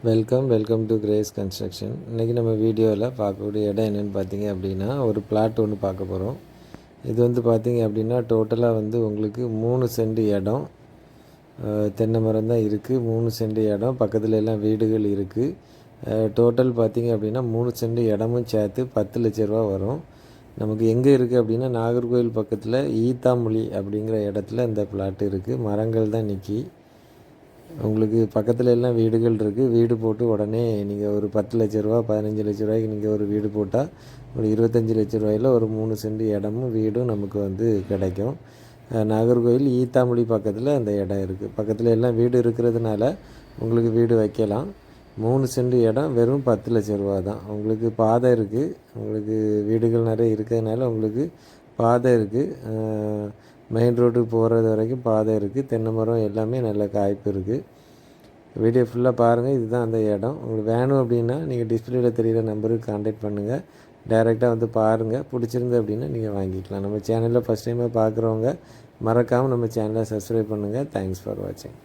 Welcome welcome to Grace construction இன்றைக்கி நம்ம வீடியோவில் பார்க்கக்கூடிய இடம் என்னென்னு பார்த்தீங்க அப்படின்னா ஒரு பிளாட் ஒன்று பார்க்க போகிறோம் இது வந்து பார்த்தீங்க அப்படின்னா டோட்டலாக வந்து உங்களுக்கு மூணு சென்ட் இடம் தென்னை மரம் தான் இருக்குது மூணு சென்ட் இடம் பக்கத்தில் எல்லாம் வீடுகள் இருக்குது டோட்டல் பார்த்தீங்க அப்படின்னா மூணு சென்ட் இடமும் சேர்த்து பத்து லட்ச ரூபா வரும். நமக்கு எங்கே இருக்குது அப்படின்னா நாகர்கோவில் பக்கத்தில் ஈத்தாமொழி அப்படிங்கிற இடத்துல இந்த பிளாட் இருக்குது மரங்கள் தான் நிற்கி உங்களுக்கு பக்கத்தில் எல்லாம் வீடுகள் இருக்குது வீடு போட்டு உடனே நீங்கள் ஒரு பத்து லட்ச ரூபா பதினஞ்சு லட்ச ரூபாய்க்கு நீங்கள் ஒரு வீடு போட்டால் ஒரு இருபத்தஞ்சி லட்ச ரூபாயில் ஒரு மூணு சென்ட் இடமும் வீடும் நமக்கு வந்து கிடைக்கும். நாகர்கோவில் ஈத்தாமொழி பக்கத்தில் அந்த இடம் இருக்குது பக்கத்தில் எல்லாம் வீடு இருக்கிறதுனால உங்களுக்கு வீடு வைக்கலாம். மூணு சென்ட் இடம் வெறும் பத்து லட்ச ரூபா தான். உங்களுக்கு பாதை இருக்குது உங்களுக்கு வீடுகள் நிறைய இருக்கிறதுனால உங்களுக்கு பாதை இருக்குது மெயின் ரோட்டுக்கு போகிறது வரைக்கும் பாதை இருக்குது தென்னை மரம் எல்லாமே நல்ல காய்ப்பு இருக்குது வீடியோ ஃபுல்லாக பாருங்கள் இதுதான் அந்த இடம். உங்களுக்கு வேணும் அப்படின்னா நீங்கள் டிஸ்பிளேல தெரியிற நம்பருக்கு காண்டாக்ட் பண்ணுங்கள் டைரெக்டாக வந்து பாருங்கள் பிடிச்சிருந்து அப்படின்னா நீங்கள் வாங்கிக்கலாம். நம்ம சேனலில் ஃபஸ்ட் டைமாக பார்க்குறவங்க மறக்காமல் நம்ம சேனலை சப்ஸ்கிரைப் பண்ணுங்கள் தேங்க்ஸ் ஃபார் வாட்சிங்